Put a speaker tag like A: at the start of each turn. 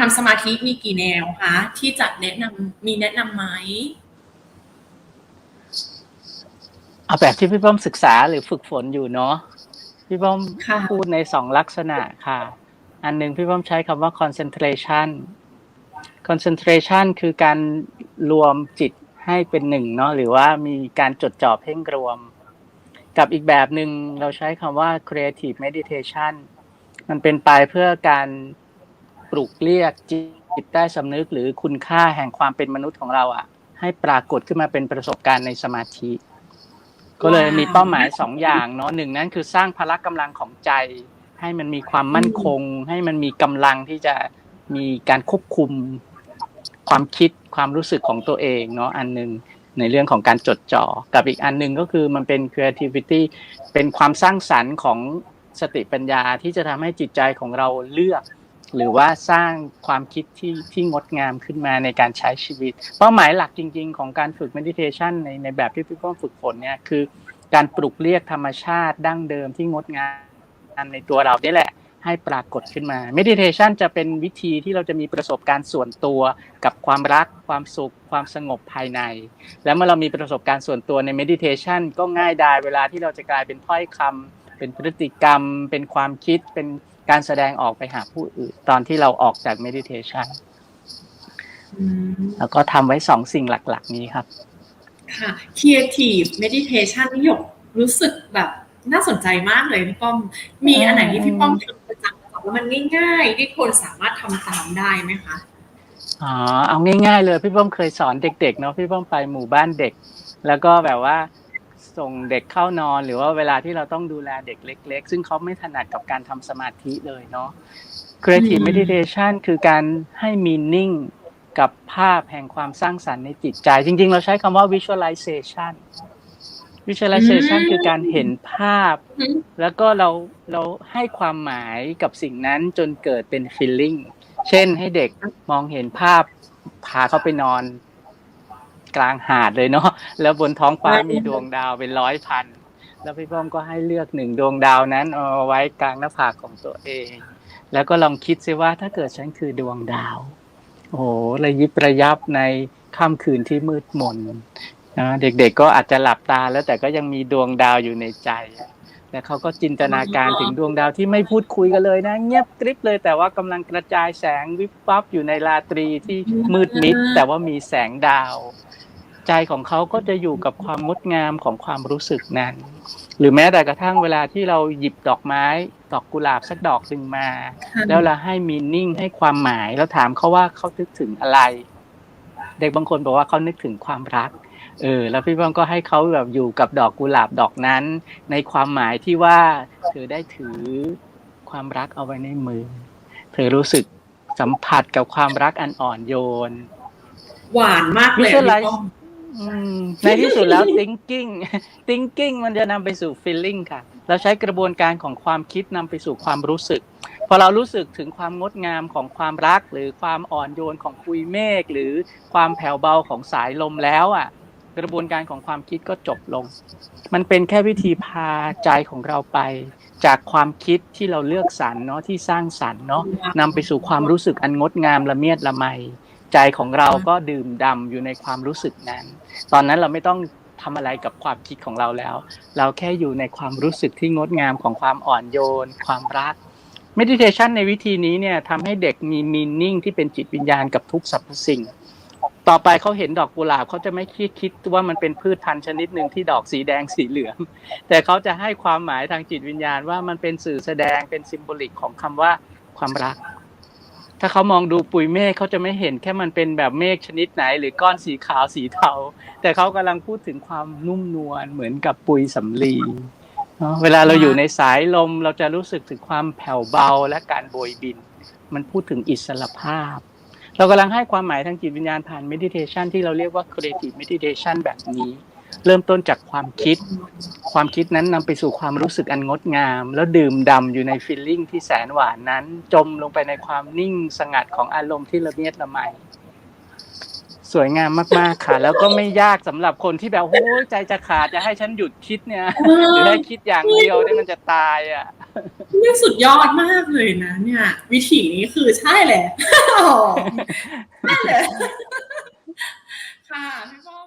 A: ทำสมาธิมีกี่แนวคะที่จะแนะนำมีแนะนำไหม
B: เอาแบบที่พี่ป้อมศึกษาหรือฝึกฝนอยู่เนาะพี่ป้อม
A: ค่ะ
B: พูดในสองลักษณะค่ะ อันหนึ่งพี่ป้อมใช้คำว่า concentration concentration คือการรวมจิตให้เป็นหนึ่งเนาะหรือว่ามีการจดจ่อเพ่งรวม กับอีกแบบหนึ่งเราใช้คำว่า creative meditation มันเป็นไปเพื่อการป ลุกเรียกจิตใต้สำนึกหรือคุณค่าแห่งความเป็นมนุษย์ของเราอะให้ปรากฏขึ้นมาเป็นประสบการณ์ในสมาธิ ก็เลยมีเป้าหมายสองอย่างเนาะหนึ่งนั้นคือสร้างพละกำลังของใจ ให้มันมีความมั่นคง ให้มันมีกำลังที่จะมีการควบคุมความคิดความรู้สึกของตัวเองเนาะอันหนึ่งในเรื่องของการจดจ่อกับอีกอันหนึ่งก็คือมันเป็น creativity เป็นความสร้างสรรค์ของสติปัญญาที่จะทำให้จิตใจของเราเลือก หรือว่าสร้างความคิดที่ที่งดงามขึ้นมาในการใช้ชีวิต เป้าหมายหลักจริง ๆ ของการฝึก meditation ในในแบบที่พี่ป้อมฝึกฝนเนี่ยคือ การปลุกเรียกธรรมชาติดั้งเดิมที่งดงามในตัวเรานี่แหละ ให้ปรากฏขึ้นมา meditation จะเป็นวิธีที่เราจะมีประสบการณ์ส่วนตัวกับความรัก ความสุข ความสงบภายใน แล้วเมื่อเรามีประสบการณ์ส่วนตัวใน meditation ก็ง่ายดายเวลาที่เราจะกลายเป็นถ้อยคำเป็นพฤติกรรม เป็นความคิดเป็น การแสดงออกไปหาผู้อื่น ตอนที่เราออกจาก meditation
A: อืม
B: แล้วก็ทำไว้สองสิ่งหลัก ๆ นี้ครับ
A: ค่ะ creative meditation นี่หยกรู้สึกแบบน่าสนใจมากเลยพี่ป้อม มีอันไหนที่พี่ป้อมทำประจำว่ามันง่าย ๆ ที่คนสามารถทำตามได้ไหมคะ
B: อ๋อเอาง่าย ๆ เลยพี่ป้อมเคยสอนเด็ก ๆ เนาะพี่ป้อมไปหมู่บ้านเด็ก แล้วก็แบบว่า ส่งเด็กเข้านอน หรือว่าเวลาที่เราต้องดูแลเด็กเล็ก ๆ ซึ่งเขาไม่ถนัดกับการทำสมาธิเลยเนาะ creative
A: อืม
B: meditation คือการให้ meaning กับภาพแห่งความสร้างสรรค์ในจิตใจ จริง ๆ เราใช้คำว่า visualization visualization คือการเห็นภาพ
A: อืม
B: แล้วก็เราเราให้ความหมายกับสิ่งนั้นจนเกิดเป็น feeling เช่นให้เด็กมองเห็นภาพพาเขาไปนอน กลางหาดเลยเนาะแล้วบนท้องฟ้ามีดวงดาวเป็นร้อยพันแล้วพี่ป้อมก็ให้เลือกหนึ่งดวงดาวนั้นเอาไว้กลางหน้าผากของตัวเอง แล้วก็ลองคิดซิว่าถ้าเกิดฉันคือดวงดาว โอ้โหระยิบระยับในค่ำคืนที่มืดมนนะเด็กๆก็อาจจะหลับตาแล้วแต่ก็ยังมีดวงดาวอยู่ในใจแล้วเขาก็จินตนาการถึงดวงดาวที่ไม่พูดคุยกันเลยนะ เงียบกริบเลยแต่ว่ากำลังกระจายแสงวิบวับอยู่ในราตรีที่มืดมิดแต่ว่ามีแสงดาว ใจของเขาก็จะอยู่กับความงดงามของความรู้สึกนั้น หรือแม้แต่กระทั่งเวลาที่เราหยิบดอกไม้ดอกกุหลาบสักดอกหนึ่งมา แล้วเราให้มีนิ่งให้ความหมาย แล้วถามเขาว่าเขานึกถึงอะไร เด็กบางคนบอกว่าเขานึกถึงความรัก เออ แล้วพี่ป้อมก็ให้เขาแบบอยู่กับดอกกุหลาบดอกนั้น ในความหมายที่ว่าเธอได้ถือความรักเอาไว้ในมือ เธอรู้สึกสัมผัสกับความรักอันอ่อนโยน
A: หวานมากเลยอะพี่
B: Visualize
A: ป้อม
B: อืม ในที่สุดแล้ว thinking thinking มันจะนำไปสู่ feeling ค่ะ เราใช้กระบวนการของความคิดนำไปสู่ความรู้สึก พอเรารู้สึกถึงความงดงามของความรัก หรือความอ่อนโยนของปุยเมฆหรือความแผ่วเบาของสายลมแล้วอะ กระบวนการของความคิดก็จบลง มันเป็นแค่วิธีพาใจของเราไป จากความคิดที่เราเลือกสรรเนาะที่สร้างสรรเนาะนำไปสู่ความรู้สึกอันงดงามละเมียดละไม ใจของเราก็ดื่มดำอยู่ในความรู้สึกนั้น ตอนนั้นเราไม่ต้องทำอะไรกับความคิดของเราแล้ว เราแค่อยู่ในความรู้สึกที่งดงามของความอ่อนโยน ความรัก meditation ในวิธีนี้เนี่ยทำให้เด็กมี meaning ที่เป็นจิตวิญญาณกับทุกสรรพสิ่ง ต่อไปเขาเห็นดอกกุหลาบเขาจะไม่คิดคิดว่ามันเป็นพืชพันธุ์ชนิดหนึ่งที่ดอกสีแดงสีเหลือง แต่เขาจะให้ความหมายทางจิตวิญญาณว่ามันเป็นสื่อแสดงเป็นซิมโบลิกของคำว่าความรัก ถ้าเขามองดูปุยเมฆเขาจะไม่เห็นแค่มันเป็นแบบเมฆชนิดไหน หรือก้อนสีขาวสีเทาแต่เขากำลังพูดถึงความนุ่มนวลเหมือนกับปุยสำลีเนอะเวลาเราอยู่ในสายลมเราจะรู้สึกถึงความแผ่วเบาและการโบยบิน มันพูดถึงอิสระภาพ เรากำลังให้ความหมายทางจิตวิญญาณผ่าน meditation ที่เราเรียกว่า creative meditation แบบนี้ เริ่มต้นจากความคิด ความคิดนั้นนำไปสู่ความรู้สึกอันงดงาม แล้วดื่มดำอยู่ในฟีลลิ่งที่แสนหวานนั้น จมลงไปในความนิ่งสงัดของอารมณ์ที่ละเมียดละไมสวยงามมากๆค่ะ แล้วก็ไม่ยากสำหรับคนที่แบบโอ้ยใจจะขาดจะให้ฉันหยุดคิดเนี่ยหรือให้คิดอย่างเดียวเนี่ยมันจะตายอะ
A: นี่สุดยอดมากเลยนะ เนี่ย วิถีนี้คือใช่แหละใช่เลยค่ะพี่ป้อม